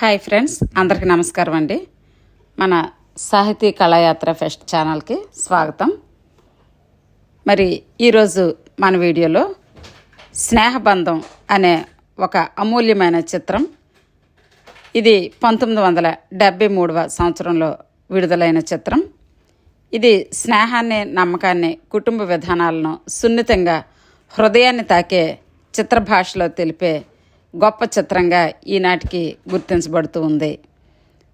Hi friends అందరికీ నమస్కారం అండి. మన సాహితీ కళాయాత్ర ఫెస్ట్ ఛానల్కి స్వాగతం. మరి ఈరోజు మన వీడియోలో స్నేహబంధం అనే ఒక అమూల్యమైన చిత్రం. ఇది పంతొమ్మిది వందల డెబ్భై మూడవ సంవత్సరంలో విడుదలైన చిత్రం. ఇది స్నేహాన్ని నమ్మకాన్ని కుటుంబ విధానాలను సున్నితంగా హృదయాన్ని తాకే చిత్ర భాషలో తెలిపే గొప్ప చిత్రంగా ఈనాటికి గుర్తించబడుతూ ఉంది.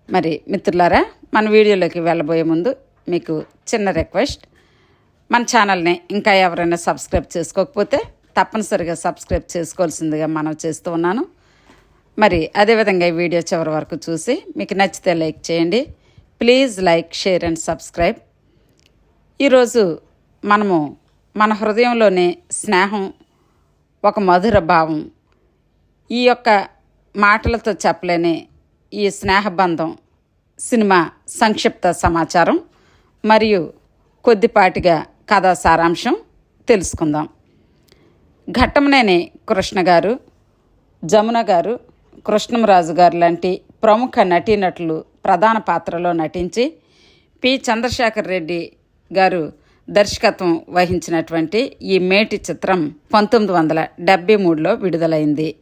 మరి మిత్రులారా మన వీడియోలోకి వెళ్ళబోయే ముందు మీకు చిన్న రిక్వెస్ట్. మన ఛానల్ని ఇంకా ఎవరైనా సబ్స్క్రైబ్ చేసుకోకపోతే తప్పనిసరిగా సబ్స్క్రైబ్ చేసుకోవాల్సిందిగా మనం చేస్తూ ఉన్నాను. మరి అదేవిధంగా ఈ వీడియో చివరి వరకు చూసి మీకు నచ్చితే లైక్ చేయండి. Please like share and subscribe. ఈరోజు మనము మన హృదయంలోని స్నేహం ఒక మధుర భావం ఈ యొక్క మాటలతో చెప్పలేని ఈ స్నేహబంధం సినిమా సంక్షిప్త సమాచారం మరియు కొద్దిపాటిగా కథా సారాంశం తెలుసుకుందాం. ఘట్టమనేని కృష్ణ గారు జమున గారు కృష్ణంరాజు గారు లాంటి ప్రముఖ నటీనటులు ప్రధాన పాత్రలో నటించి పి. చంద్రశేఖర్ రెడ్డి గారు దర్శకత్వం వహించినటువంటి ఈ మేటి చిత్రం పంతొమ్మిది వందల డెబ్బై మూడులో విడుదలైంది.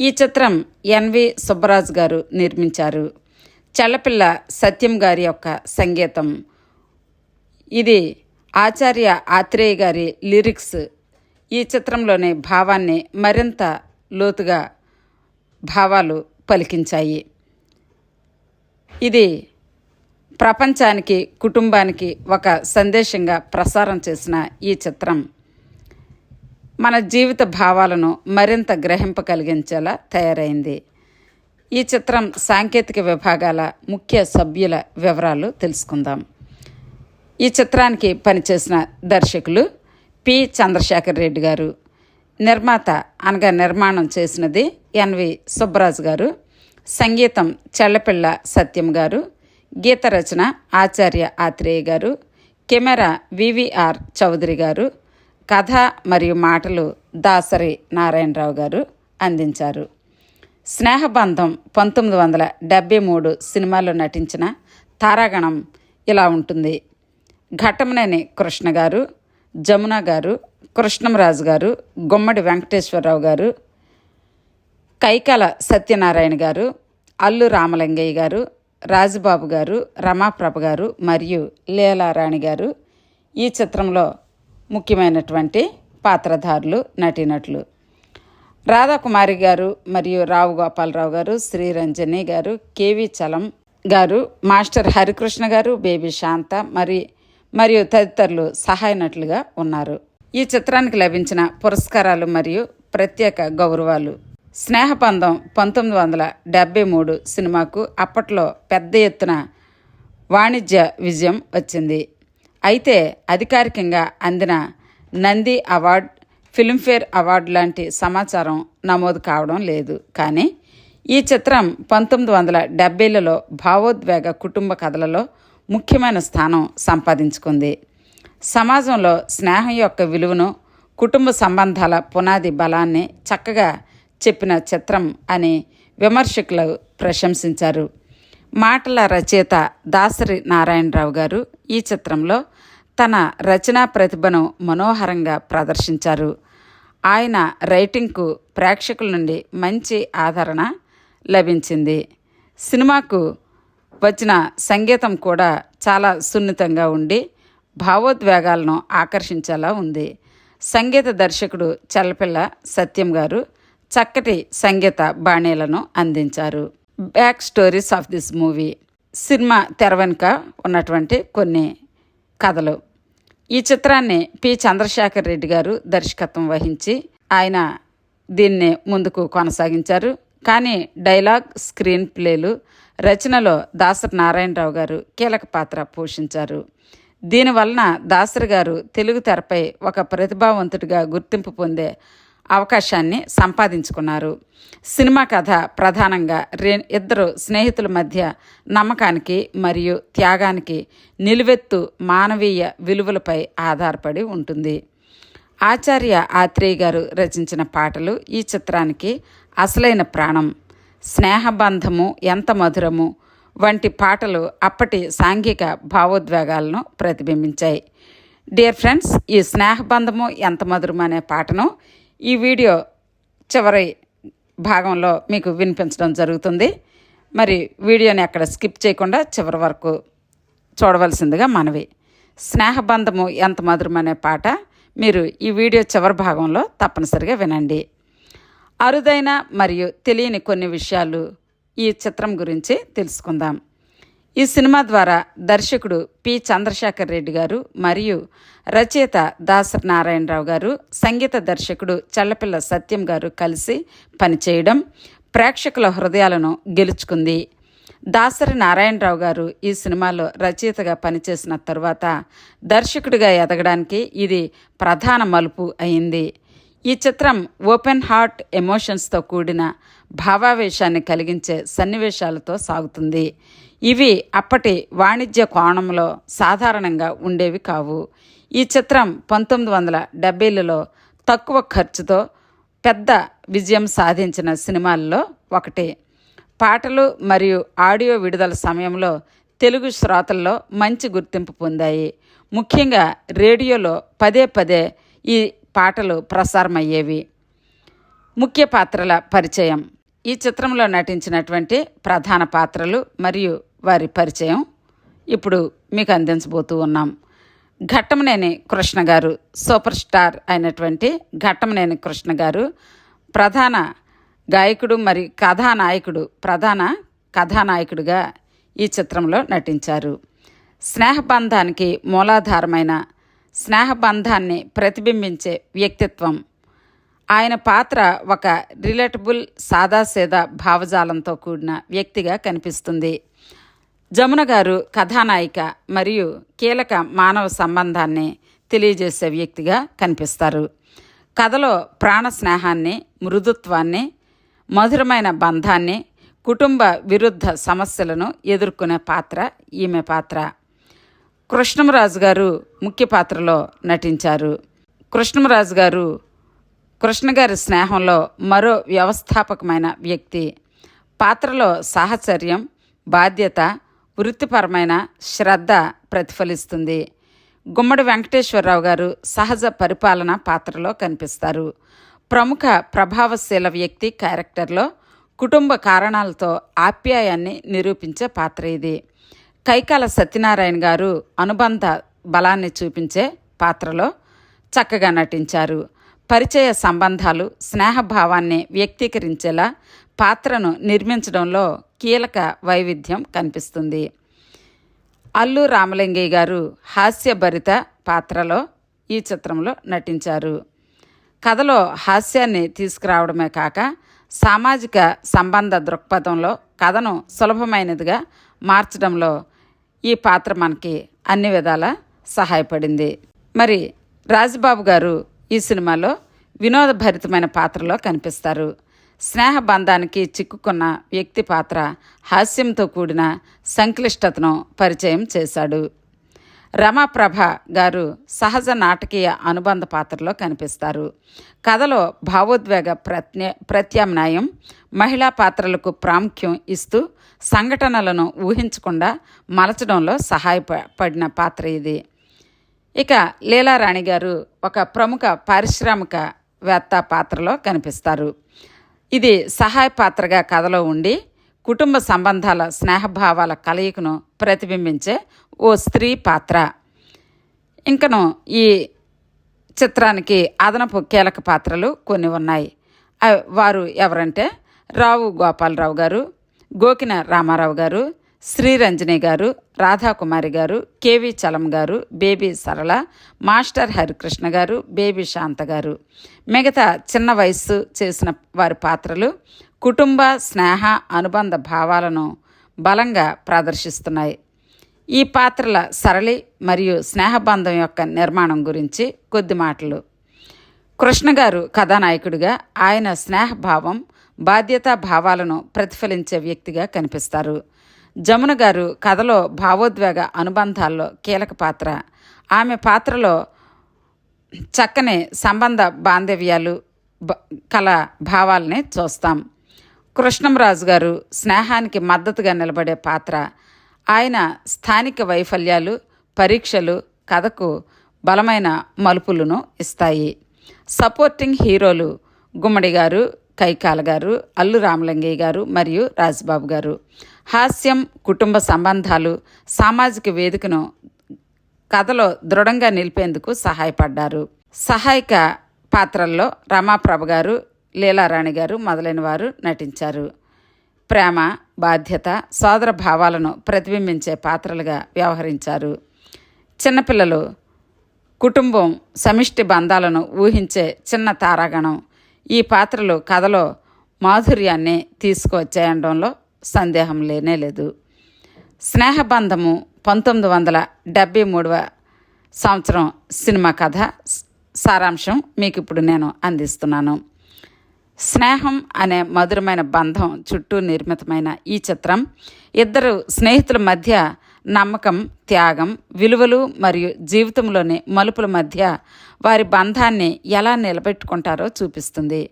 ఈ చిత్రం ఎన్వి సుబ్బరాజ్ గారు నిర్మించారు. చల్లపిల్ల సత్యం గారి యొక్క సంగీతం. ఇది ఆచార్య ఆత్రేయ గారి లిరిక్స్. ఈ చిత్రంలోని భావాన్ని మరింత లోతుగా భావాలు పలికించాయి. ఇది ప్రపంచానికి కుటుంబానికి ఒక సందేశంగా ప్రసారం చేసిన ఈ చిత్రం. మన జీవిత భావాలను మరింత గ్రహింప కలిగించేలా తయారైంది. ఈ చిత్రం సాంకేతిక విభాగాల ముఖ్య సభ్యుల వివరాలు తెలుసుకుందాం. ఈ చిత్రానికి పనిచేసిన దర్శకులు పి. చంద్రశేఖర్ రెడ్డి గారు నిర్మాత అనగా నిర్మాణం చేసినది ఎన్వి సుబ్బరాజు గారు సంగీతం చెల్లపిల్ల సత్యం గారు గీత రచన ఆచార్య ఆత్రేయ గారు కెమెరా వివిఆర్ చౌదరి గారు కథ మరియు మాటలు దాసరి నారాయణరావు గారు అందించారు. స్నేహబంధం పంతొమ్మిది వందల డెబ్బై మూడు సినిమాలో నటించిన తారాగణం ఇలా ఉంటుంది. ఘట్టమనేని కృష్ణ గారు జమున గారు కృష్ణంరాజు గారు గుమ్మడి వెంకటేశ్వరరావు గారు కైకాల సత్యనారాయణ గారు అల్లు రామలింగయ్య గారు రాజుబాబు గారు రమాప్రభ గారు మరియు లీలారాణి గారు ఈ చిత్రంలో ముఖ్యమైనటువంటి పాత్రధారులు నటీనటులు. రాధాకుమారి గారు మరియు రావు గోపాలరావు గారు శ్రీరంజని గారు కేవి చలం గారు మాస్టర్ హరికృష్ణ గారు బేబీ శాంత మరి మరియు తదితరులు సహాయ నటులుగా ఉన్నారు. ఈ చిత్రానికి లభించిన పురస్కారాలు మరియు ప్రత్యేక గౌరవాలు. స్నేహబంధం పంతొమ్మిది వందల డెబ్బై మూడు సినిమాకు అప్పట్లో పెద్ద ఎత్తున వాణిజ్య విజయం వచ్చింది. అయితే అధికారికంగా అందిన నంది అవార్డ్ ఫిల్మ్ఫేర్ అవార్డు లాంటి సమాచారం నమోదు కావడం లేదు. కానీ ఈ చిత్రం పంతొమ్మిది వందల డెబ్బైలలో భావోద్వేగ కుటుంబ కథలలో ముఖ్యమైన స్థానం సంపాదించుకుంది. సమాజంలో స్నేహం యొక్క విలువను కుటుంబ సంబంధాల పునాది బలాన్ని చక్కగా చెప్పిన చిత్రం అని విమర్శకులు ప్రశంసించారు. మాటల రచయిత దాసరి నారాయణరావు గారు ఈ చిత్రంలో తన రచనా ప్రతిభను మనోహరంగా ప్రదర్శించారు. ఆయన రైటింగ్కు ప్రేక్షకుల నుండి మంచి ఆదరణ లభించింది. సినిమాకు వచ్చిన సంగీతం కూడా చాలా సున్నితంగా ఉండి భావోద్వేగాలను ఆకర్షించేలా ఉంది. సంగీత దర్శకుడు చల్లపిల్ల సత్యం గారు చక్కటి సంగీత బాణీలను అందించారు. Back stories of this movie cinema తెర వెనుక ఉన్నటువంటి కొన్ని కథలు. ఈ చిత్రాన్ని పి. చంద్రశేఖర్ రెడ్డి గారు దర్శకత్వం వహించి ఆయన దీన్ని ముందుకు కొనసాగించారు. కానీ డైలాగ్ స్క్రీన్ ప్లేలు రచనలో దాసరి నారాయణరావు గారు కీలక పాత్ర పోషించారు. దీనివలన దాసరి గారు తెలుగు తెరపై ఒక ప్రతిభావంతుడిగా గుర్తింపు పొందే అవకాశాన్ని సంపాదించుకున్నారు. సినిమా కథ ప్రధానంగా రే ఇద్దరు స్నేహితుల మధ్య నమ్మకానికి మరియు త్యాగానికి నిలువెత్తు మానవీయ విలువలపై ఆధారపడి ఉంటుంది. ఆచార్య ఆత్రేయ గారు రచించిన పాటలు ఈ చిత్రానికి అసలైన ప్రాణం. స్నేహబంధము ఎంత మధురము! వంటి పాటలు అప్పటి సాంఘిక భావోద్వేగాలను ప్రతిబింబించాయి. డియర్ ఫ్రెండ్స్ ఈ స్నేహబంధము ఎంత మధురం అనే పాటను ఈ వీడియో చివరి భాగంలో మీకు వినిపించడం జరుగుతుంది. మరి వీడియోని అక్కడ స్కిప్ చేయకుండా చివరి వరకు చూడవలసిందిగా మనవి. స్నేహబంధము ఎంత మధురమనే పాట మీరు ఈ వీడియో చివరి భాగంలో తప్పనిసరిగా వినండి. అరుదైన మరియు తెలియని కొన్ని విషయాలు ఈ చిత్రం గురించి తెలుసుకుందాం. ఈ సినిమా ద్వారా దర్శకుడు పి. చంద్రశేఖర్ రెడ్డి గారు మరియు రచయిత దాసరి నారాయణరావు గారు సంగీత దర్శకుడు చల్లపిల్ల సత్యం గారు కలిసి పనిచేయడం ప్రేక్షకుల హృదయాలను గెలుచుకుంది. దాసరి నారాయణరావు గారు ఈ సినిమాలో రచయితగా పనిచేసిన తరువాత దర్శకుడిగా ఎదగడానికి ఇది ప్రధాన మలుపు అయింది. ఈ చిత్రం ఓపెన్ హార్ట్ ఎమోషన్స్తో కూడిన భావావేశాన్ని కలిగించే సన్నివేశాలతో సాగుతుంది. ఇవి అప్పటి వాణిజ్య కోణంలో సాధారణంగా ఉండేవి కావు. ఈ చిత్రం పంతొమ్మిది వందల డెబ్బైలలో తక్కువ ఖర్చుతో పెద్ద విజయం సాధించిన సినిమాల్లో ఒకటి. పాటలు మరియు ఆడియో విడుదల సమయంలో తెలుగు శ్రోతల్లో మంచి గుర్తింపు పొందాయి. ముఖ్యంగా రేడియోలో పదే పదే ఈ పాటలు ప్రసారమయ్యేవి. ముఖ్య పాత్రల పరిచయం. ఈ చిత్రంలో నటించినటువంటి ప్రధాన పాత్రలు మరియు వారి పరిచయం. ఇప్పుడు మీకు అందించబోతూ ఉన్నాం. ఘట్టమనేని కృష్ణ గారు సూపర్ స్టార్ అయినటువంటి ఘట్టమనేని కృష్ణ గారు ప్రధాన గాయకుడు మరి కథానాయకుడు ప్రధాన కథానాయకుడిగా ఈ చిత్రంలో నటించారు. స్నేహబంధానికి మూలాధారమైన స్నేహబంధాన్ని ప్రతిబింబించే వ్యక్తిత్వం. ఆయన పాత్ర ఒక రిలేటబుల్ సాదాసీదా భావజాలంతో కూడిన వ్యక్తిగా కనిపిస్తుంది. జమున గారు కథానాయిక మరియు కీలక మానవ సంబంధాన్ని తెలియజేసే వ్యక్తిగా కనిపిస్తారు. కథలో ప్రాణ స్నేహాన్ని మృదుత్వాన్ని మధురమైన బంధాన్ని కుటుంబ విరుద్ధ సమస్యలను ఎదుర్కొనే పాత్ర ఈమె పాత్ర. కృష్ణమరాజు గారు ముఖ్య పాత్రలో నటించారు. కృష్ణమరాజు గారు కృష్ణగారి స్నేహంలో మరో వ్యవస్థాపకమైన వ్యక్తి. పాత్రలో సాహచర్యం బాధ్యత వృత్తిపరమైన శ్రద్ధ ప్రతిఫలిస్తుంది. గుమ్మడి వెంకటేశ్వరరావు గారు సహజ పరిపాలన పాత్రలో కనిపిస్తారు. ప్రముఖ ప్రభావశీల వ్యక్తి క్యారెక్టర్లో కుటుంబ కారణాలతో ఆప్యాయాన్ని నిరూపించే పాత్ర ఇది. కైకాల సత్యనారాయణ గారు అనుబంధ బలాన్ని చూపించే పాత్రలో చక్కగా నటించారు. పరిచయ సంబంధాలు స్నేహభావాన్ని వ్యక్తీకరించేలా పాత్రను నిర్మించడంలో కీలక వైవిధ్యం కనిపిస్తుంది. అల్లు రామలింగయ్య గారు హాస్యభరిత పాత్రలో ఈ చిత్రంలో నటించారు. కథలో హాస్యాన్ని తీసుకురావడమే కాక సామాజిక సంబంధ దృక్పథంలో కథను సులభమైనదిగా మార్చడంలో ఈ పాత్ర మనకి అన్ని విధాల సహాయపడింది. మరి రాజబాబు గారు ఈ సినిమాలో వినోదభరితమైన పాత్రలో కనిపిస్తారు. స్నేహబంధానికి చిక్కుకున్న వ్యక్తి పాత్ర హాస్యంతో కూడిన సంక్లిష్టతను పరిచయం చేశాడు. రమాప్రభ గారు సహజ నాటకీయ అనుబంధ పాత్రలో కనిపిస్తారు. కథలో భావోద్వేగ ప్రత్య ప్రత్యామ్నాయం మహిళా పాత్రలకు ప్రాముఖ్యం ఇస్తూ సంఘటనలను ఊహించకుండా మలచడంలో సహాయపడిన పాత్ర ఇది. ఇక లీలారాణి గారు ఒక ప్రముఖ పారిశ్రామికవేత్త పాత్రలో కనిపిస్తారు. ఇది సహాయ పాత్రగా కథలో ఉండి కుటుంబ సంబంధాల స్నేహభావాల కలయికను ప్రతిబింబించే ఓ స్త్రీ పాత్ర. ఇంకను ఈ చిత్రానికి అదనపు కీలక పాత్రలు కొన్ని ఉన్నాయి. వారు ఎవరంటే రావు గోపాలరావు గారు గోకిన రామారావు గారు శ్రీరంజని గారు రాధాకుమారి గారు కేవి చలం గారు బేబీ సరళ మాస్టర్ హరికృష్ణ గారు బేబీ శాంత గారు. మిగతా చిన్న వయస్సు చేసిన వారి పాత్రలు కుటుంబ స్నేహ అనుబంధ భావాలను బలంగా ప్రదర్శిస్తున్నాయి. ఈ పాత్రల సరళి మరియు స్నేహబంధం యొక్క నిర్మాణం గురించి కొద్ది మాటలు. కృష్ణ గారు కథానాయకుడిగా ఆయన స్నేహభావం బాధ్యతా భావాలను ప్రతిఫలించే వ్యక్తిగా కనిపిస్తారు. జమున గారు కథలో భావోద్వేగ అనుబంధాల్లో కీలక పాత్ర. ఆమె పాత్రలో చక్కని సంబంధ బాంధవ్యాలు కల భావాలని చూస్తాం. కృష్ణంరాజు గారు స్నేహానికి మద్దతుగా నిలబడే పాత్ర. ఆయన స్థానిక వైఫల్యాలు పరీక్షలు కథకు బలమైన మలుపులను ఇస్తాయి. సపోర్టింగ్ హీరోలు గుమ్మడి గారు కైకాల గారు అల్లు రామలింగయ్య గారు మరియు రాజ్బాబు గారు. హాస్యం కుటుంబ సంబంధాలు సామాజిక వేదికను కథలో దృఢంగా నిలిపేందుకు సహాయపడ్డారు. సహాయక పాత్రల్లో రమాప్రభ గారు లీలారాణి గారు మొదలైన వారు నటించారు. ప్రేమ బాధ్యత సోదర భావాలను ప్రతిబింబించే పాత్రలుగా వ్యవహరించారు. చిన్నపిల్లలు కుటుంబం సమిష్టి బంధాలను ఊహించే చిన్న తారాగణం ఈ పాత్రలు కథలో మాధుర్యాన్ని తీసుకువచ్చేయడంలో సందేహం లేనే లేదు. స్నేహబంధము పంతొమ్మిది వందల డెబ్భై మూడవ సంవత్సరం సినిమా కథ సారాంశం మీకు ఇప్పుడు నేను అందిస్తున్నాను. స్నేహం అనే మధురమైన బంధం చుట్టూ నిర్మితమైన ఈ చిత్రం ఇద్దరు స్నేహితుల మధ్య నమ్మకం త్యాగం విలువలు మరియు జీవితంలోని మలుపుల మధ్య వారి బంధాన్ని ఎలా నిలబెట్టుకుంటారో చూపిస్తుంది.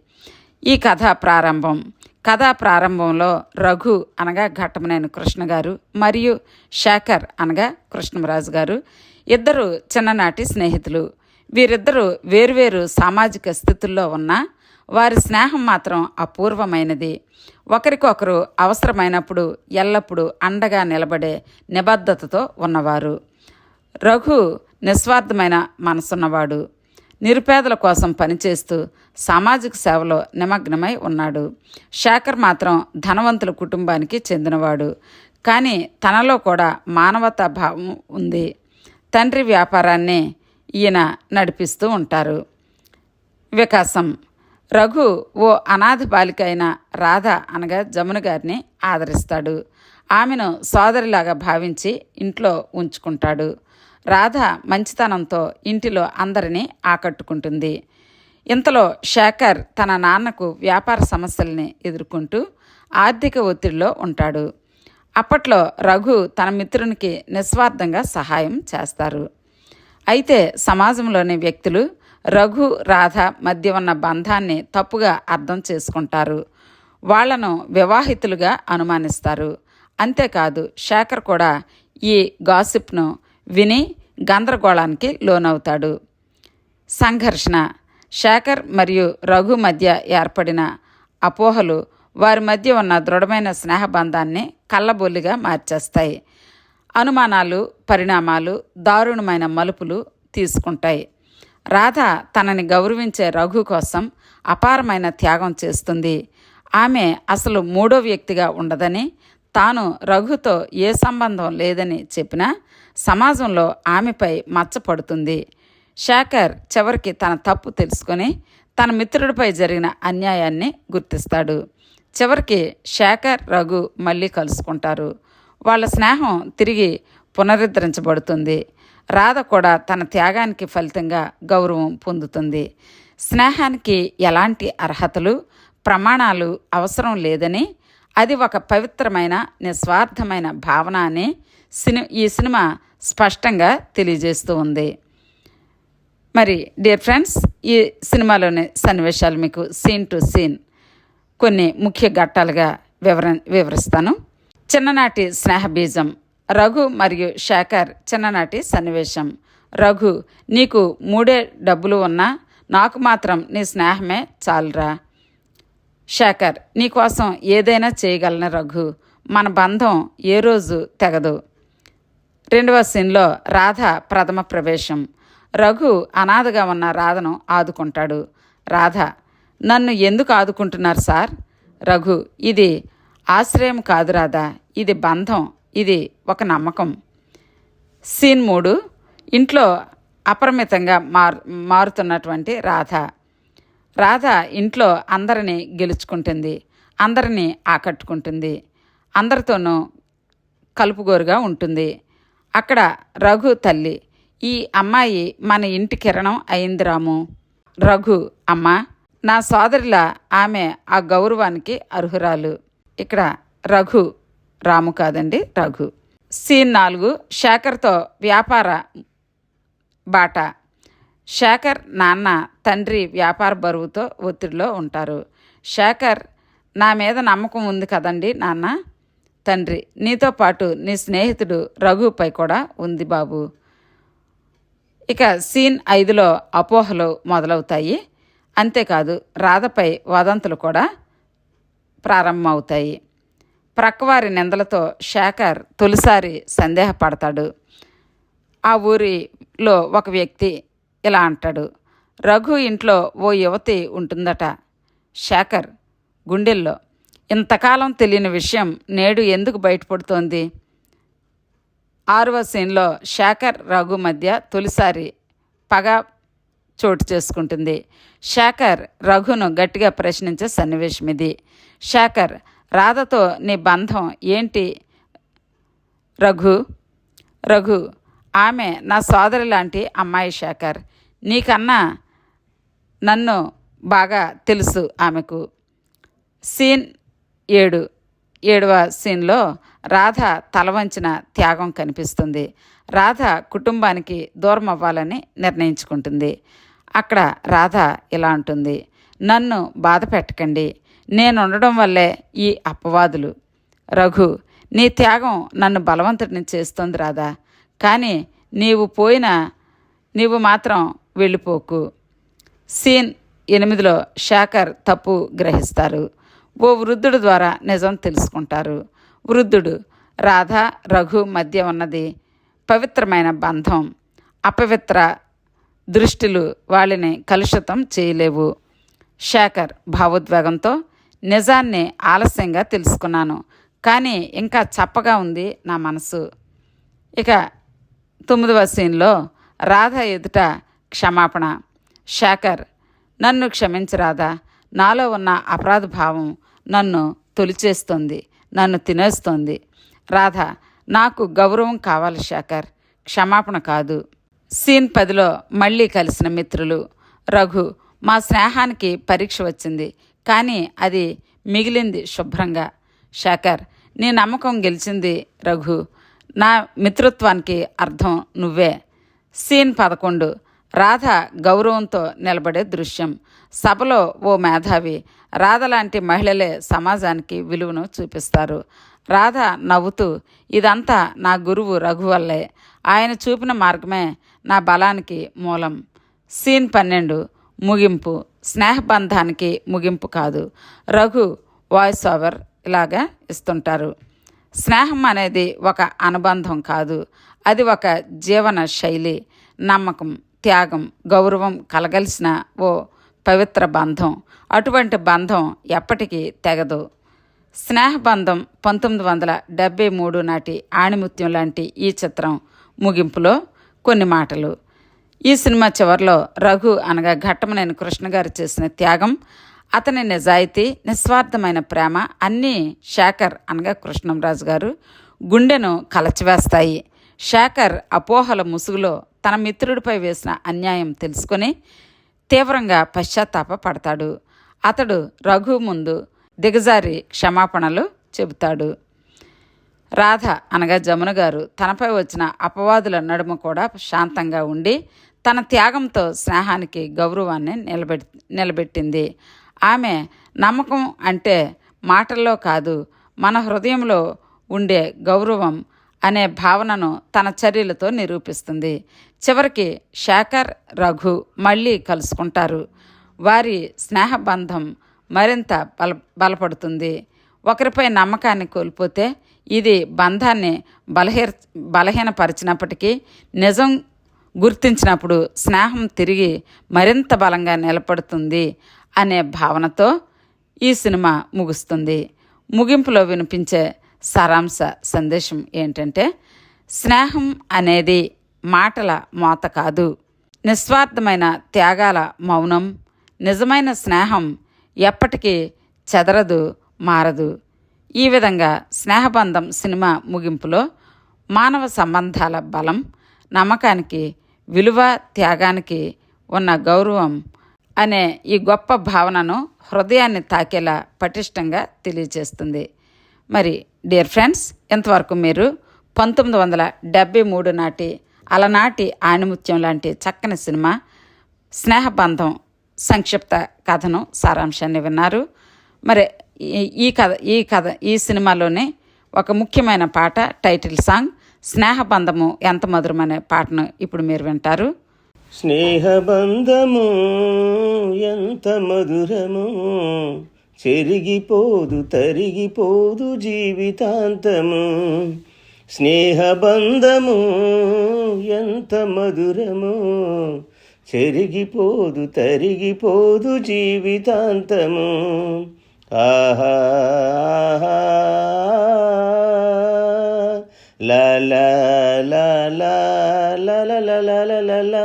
ఈ కథ ప్రారంభం కథా ప్రారంభంలో రఘు అనగా ఘట్టమనేని కృష్ణ గారు మరియు శేఖర్ అనగా కృష్ణరాజు గారు. ఇద్దరు చిన్ననాటి స్నేహితులు. వీరిద్దరూ వేర్వేరు సామాజిక స్థితుల్లో ఉన్నా వారి స్నేహం మాత్రం అపూర్వమైనది. ఒకరికొకరు అవసరమైనప్పుడు ఎల్లప్పుడూ అండగా నిలబడే నిబద్ధతతో ఉన్నవారు. రఘు నిస్వార్థమైన మనసున్నవాడు. నిరుపేదల కోసం పనిచేస్తూ సామాజిక సేవలో నిమగ్నమై ఉన్నాడు. శేఖర్ మాత్రం ధనవంతుల కుటుంబానికి చెందినవాడు. కానీ తనలో కూడా మానవతా భావం ఉంది. తండ్రి వ్యాపారాన్ని ఈయన నడిపిస్తూ ఉంటారు. వికాసం. రఘు ఓ అనాథ బాలిక అయిన రాధ అనగా జమున గారిని ఆదరిస్తాడు. ఆమెను సోదరిలాగా భావించి ఇంట్లో ఉంచుకుంటాడు. రాధ మంచితనంతో ఇంటిలో అందరినీ ఆకట్టుకుంటుంది. ఇంతలో శేఖర్ తన నాన్నకు వ్యాపార సమస్యల్ని ఎదుర్కొంటూ ఆర్థిక ఒత్తిడిలో ఉంటాడు. అప్పట్లో రఘు తన మిత్రునికి నిస్వార్థంగా సహాయం చేస్తారు. అయితే సమాజంలోని వ్యక్తులు రఘు రాధ మధ్య ఉన్న బంధాన్ని తప్పుగా అర్థం చేసుకుంటారు. వాళ్ళను వివాహితులుగా అనుమానిస్తారు. అంతేకాదు శేఖర్ కూడా ఈ గాసిప్ను విని గందరగోళానికి లోనవుతాడు. సంఘర్షణ శేఖర్ మరియు రఘు మధ్య ఏర్పడిన అపోహలు వారి మధ్య ఉన్న దృఢమైన స్నేహబంధాన్ని కళ్ళబొల్లిగా మార్చేస్తాయి. అనుమానాలు పరిణామాలు దారుణమైన మలుపులు తీసుకుంటాయి. రాధ తనని గౌరవించే రఘు కోసం అపారమైన త్యాగం చేస్తుంది. ఆమె అసలు మూడో వ్యక్తిగా ఉండదని తాను రఘుతో ఏ సంబంధం లేదని చెప్పినా సమాజంలో ఆమెపై మచ్చపడుతుంది షాకర్ చివరికి తన తప్పు తెలుసుకొని తన మిత్రుడిపై జరిగిన అన్యాయాన్ని గుర్తిస్తాడు. చివరికి శేఖర్ రఘు మళ్ళీ కలుసుకుంటారు. వాళ్ళ స్నేహం తిరిగి పునరుద్ధరించబడుతుంది. రాధ కూడా తన త్యాగానికి ఫలితంగా గౌరవం పొందుతుంది. స్నేహానికి ఎలాంటి అర్హతలు ప్రమాణాలు అవసరం లేదని అది ఒక పవిత్రమైన నిస్వార్థమైన భావన అని సిని ఈ సినిమా స్పష్టంగా తెలియజేస్తూ ఉంది. మరి డియర్ ఫ్రెండ్స్ ఈ సినిమాలోని సన్నివేశాలు మీకు సీన్ టు సీన్ కొన్ని ముఖ్య ఘట్టాలుగా వివర వివరిస్తాను. చిన్ననాటి స్నేహ బీజం రఘు మరియు శేఖర్ చిన్ననాటి సన్నివేశం. రఘు నీకు మూడే డబ్బులు ఉన్నా నాకు మాత్రం నీ స్నేహమే చాలురా. శేఖర్ నీకోసం ఏదైనా చేయగలను రఘు. మన బంధం ఏ రోజు తెగదు. రెండవ సీన్లో రాధ ప్రథమ ప్రవేశం. రఘు అనాథగా ఉన్న రాధను ఆదుకుంటాడు. రాధ నన్ను ఎందుకు ఆదుకుంటున్నారు సార్? రఘు ఇది ఆశ్రయం కాదు రాధా ఇది బంధం ఇది ఒక నమ్మకం. సీన్ మూడు ఇంట్లో అపరిమితంగా మారు మారుతున్నటువంటి రాధ. రాధ ఇంట్లో అందరినీ గెలుచుకుంటుంది అందరినీ ఆకట్టుకుంటుంది అందరితోనూ కలుపుగోరుగా ఉంటుంది. అక్కడ రఘు తల్లి ఈ అమ్మాయి మన ఇంటి కిరణం అయింది రాము. రఘు అమ్మ నా సోదరుల ఆమె ఆ గౌరవానికి అర్హురాలు. ఇక్కడ రఘు రాము కాదండి రఘు. సీన్ నాలుగు శేఖర్తో వ్యాపార బాట. శేఖర్ నాన్న తండ్రి వ్యాపార బరువుతో ఒత్తిడిలో ఉంటారు. శేఖర్ నా మీద నమ్మకం ఉంది కదండి నాన్న. తండ్రి నీతో పాటు నీ స్నేహితుడు రఘుపై కూడా ఉంది బాబు. ఇక సీన్ ఐదులో అపోహలు మొదలవుతాయి. అంతేకాదు రాధపై వదంతులు కూడా ప్రారంభమవుతాయి. ప్రక్కవారి నిందలతో శేఖర్ తొలిసారి సందేహపడతాడు. ఆ ఊరిలో ఒక వ్యక్తి ఇలా అంటాడు రఘు ఇంట్లో ఓ యువతి ఉంటుందట. శేఖర్ గుండెల్లో ఇంతకాలం తెలియని విషయం నేడు ఎందుకు బయటపడుతోంది? ఆరవ సీన్లో శేఖర్ రఘు మధ్య తొలిసారి పగ చోటు చేసుకుంటుంది. శేఖర్ రఘును గట్టిగా ప్రశ్నించే సన్నివేశం ఇది శేఖర్ రాధతో నీ బంధం ఏంటి? రఘు రఘు ఆమె నా సోదరి లాంటి అమ్మాయి శేఖర్. నీకన్నా నన్ను బాగా తెలుసు ఆమెకు. సీన్ ఏడు. ఏడవ సీన్లో రాధ తలవంచిన త్యాగం కనిపిస్తుంది. రాధ కుటుంబానికి దూరం అవ్వాలని నిర్ణయించుకుంటుంది. అక్కడ రాధ ఇలా అంటుంది. నన్ను బాధ పెట్టకండి. నేను ఉండడం వల్లే ఈ అపవాదులు. రఘు నీ త్యాగం నన్ను బలవంతుడిని చేస్తుంది రాధా. కానీ నీవు పోయిన నీవు మాత్రం వెళ్ళిపోకు. సీన్ ఎనిమిదిలో శేఖర్ తప్పు గ్రహిస్తారు. ఓ వృద్ధుడు ద్వారా నిజం తెలుసుకుంటారు. వృద్ధుడు రాధ రఘు మధ్య ఉన్నది పవిత్రమైన బంధం. అపవిత్ర దృష్టిలు వాళ్ళని కలుషితం చేయలేవు. శేఖర్ భావోద్వేగంతో నిజాన్ని ఆలస్యంగా తెలుసుకున్నాను. కానీ ఇంకా చప్పగా ఉంది నా మనసు. ఇక తొమ్మిదవ సీన్లో రాధ ఎదుట క్షమాపణ. శేఖర్ నన్ను క్షమించి రాధా. నాలో ఉన్న అపరాధ భావం నన్ను తొలిచేస్తుంది నన్ను తినేస్తోంది. రాధ నాకు గౌరవం కావాలి శేఖర్. క్షమాపణ కాదు. సీన్ పదిలో మళ్ళీ కలిసిన మిత్రులు. రఘు మా స్నేహానికి పరీక్ష వచ్చింది కానీ అది మిగిలింది శుభ్రంగా. శేఖర్ నీ నమ్మకం గెలిచింది రఘు. నా మిత్రత్వానికి అర్థం నువ్వే. సీన్ పదకొండు. రాధ గౌరవంతో నిలబడే దృశ్యం. సభలో ఓ మేధావి రాధ లాంటి మహిళలే సమాజానికి విలువను చూపిస్తారు. రాధ నవ్వుతూ ఇదంతా నా గురువు రఘు వల్లే. ఆయన చూపిన మార్గమే నా బలానికి మూలం. సీన్ పన్నెండు. ముగింపు. స్నేహబంధానికి ముగింపు కాదు. రఘు వాయిస్ ఓవర్ ఇలాగా ఇస్తుంటారు. స్నేహం అనేది ఒక అనుబంధం కాదు. అది ఒక జీవన శైలి. నమ్మకం త్యాగం గౌరవం కలగలిసిన ఓ పవిత్ర బంధం. అటువంటి బంధం ఎప్పటికీ తెగదు. స్నేహబంధం పంతొమ్మిది వందల డెబ్బై మూడు నాటి ఆణిముత్యం లాంటి ఈ చిత్రం ముగింపులో కొన్ని మాటలు. ఈ సినిమా చివరిలో రఘు అనగా ఘట్టమనేని కృష్ణ గారు చేసిన త్యాగం అతని నిజాయితీ నిస్వార్థమైన ప్రేమ అన్నీ శేఖర్ అనగా కృష్ణంరాజు గారు గుండెను కలచివేస్తాయి. శేఖర్ అపోహల ముసుగులో తన మిత్రుడిపై వేసిన అన్యాయం తెలుసుకొని తీవ్రంగా పశ్చాత్తాప పడతాడు. అతడు రఘు ముందు దిగజారి క్షమాపణలు చెబుతాడు. రాధ అనగా జమున గారు తనపై వచ్చిన అపవాదుల నడుమ కూడా శాంతంగా ఉండి తన త్యాగంతో స్నేహానికి గౌరవాన్ని నిలబెట్ నిలబెట్టింది. ఆమె నమ్మకం అంటే మాటల్లో కాదు మన హృదయంలో ఉండే గౌరవం అనే భావనను తన చర్యలతో నిరూపిస్తుంది. చివరికి శేఖర్ రఘు మళ్ళీ కలుసుకుంటారు. వారి స్నేహబంధం మరింత బల బలపడుతుంది. ఒకరిపై నమ్మకాన్ని కోల్పోతే ఇది బంధాన్ని బలహీన బలహీనపరిచినప్పటికీ నిజం గుర్తించినప్పుడు స్నేహం తిరిగి మరింత బలంగా నిలబడుతుంది అనే భావనతో ఈ సినిమా ముగుస్తుంది. ముగింపులో వినిపించే సారాంశ సందేశం ఏంటంటే స్నేహం అనేది మాటల మోత కాదు. నిస్వార్థమైన త్యాగాల మౌనం నిజమైన స్నేహం ఎప్పటికీ చెదరదు మారదు. ఈ విధంగా స్నేహబంధం సినిమా ముగింపులో మానవ సంబంధాల బలం నమ్మకానికి విలువ త్యాగానికి ఉన్న గౌరవం అనే ఈ గొప్ప భావనను హృదయాన్ని తాకేలా పటిష్టంగా తెలియజేస్తుంది. మరి డియర్ ఫ్రెండ్స్ ఇంతవరకు మీరు పంతొమ్మిది వందల డెబ్బై మూడు నాటి అలనాటి ఆణిముత్యం లాంటి చక్కని సినిమా స్నేహబంధం సంక్షిప్త కథను సారాంశాన్ని విన్నారు. మరి ఈ- ఈ కథ ఈ కథ ఈ సినిమాలోనే ఒక ముఖ్యమైన పాట టైటిల్ సాంగ్ స్నేహబంధము ఎంత మధురమనే పాటను ఇప్పుడు మీరు వింటారు. స్నేహబంధము ఎంత మధురము చెరిగిపోదు తరిగిపోదు జీవితాంతము స్నేహబంధము ఎంత మధురము చెరిగిపోదు తరిగిపోదు జీవితాంతము ఆహా ఆహా లా లా లా లా లా లా లా లా లా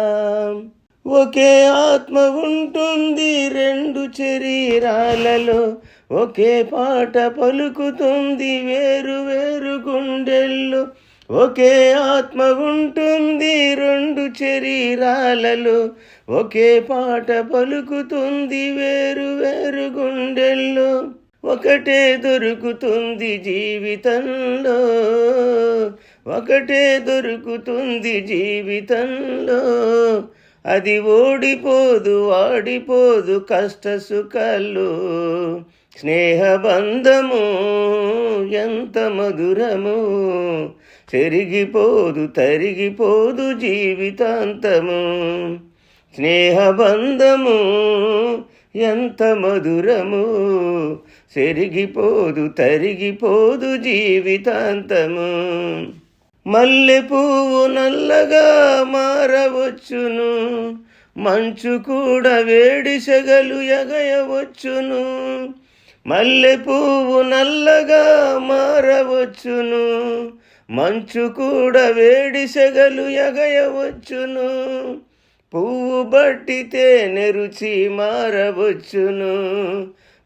ఒకే ఆత్మ ఉంటుంది రెండు శరీరాలలో. ఒకే పాట పలుకుతుంది వేరు వేరు గుండెల్లో. ఒకే ఆత్మ ఉంటుంది రెండు శరీరాలలో. ఒకే పాట పలుకుతుంది వేరు వేరు గుండెల్లో. ఒకటే దొరుకుతుంది జీవితంలో. ఒకటే దొరుకుతుంది జీవితంలో. అది ఓడిపోదు వాడిపోదు కష్ట సుఖాలు స్నేహబంధము ఎంత మధురము. చెరిగిపోదు తరిగిపోదు జీవితాంతము. స్నేహబంధము ఎంత మధురము. చెరిగిపోదు తరిగిపోదు జీవితాంతము. మల్లె పువ్వు నల్లగా మారవచ్చును మంచు కూడా వేడి సెగలు ఎగయవచ్చును. మల్లె పువ్వు నల్లగా మారవచ్చును మంచు కూడా వేడి సెగలు ఎగయవచ్చును. పువ్వు బట్టితే నెరుచి మారవచ్చును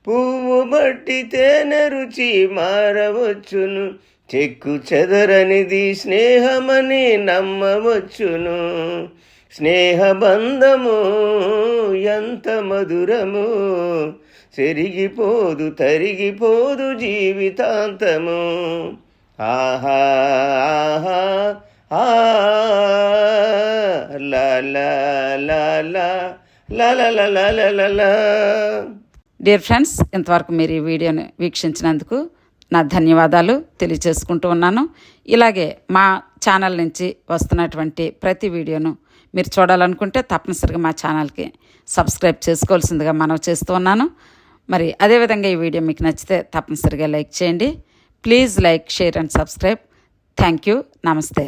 పువ్వు బట్టితే నెరుచి మారవచ్చును. చెక్కు చెదరనిది స్నేహమని నమ్మవచ్చును. స్నేహబంధము ఎంత మధురము. చెరిగిపోదు తరిగిపోదు జీవితాంతము. ఆహా ఆహా ఆ డియర్ ఫ్రెండ్స్ ఇంతవరకు మీరు ఈ వీడియోని వీక్షించినందుకు నా ధన్యవాదాలు తెలియజేసుకుంటూ ఉన్నాను. ఇలాగే మా ఛానల్ నుంచి వస్తున్నటువంటి ప్రతి వీడియోను మీరు చూడాలనుకుంటే తప్పనిసరిగా మా ఛానల్కి సబ్స్క్రైబ్ చేసుకోవాల్సిందిగా మనవి చేస్తూ ఉన్నాను. మరి అదేవిధంగా ఈ వీడియో మీకు నచ్చితే తప్పనిసరిగా లైక్ చేయండి. Please like share and subscribe. Thank you. నమస్తే.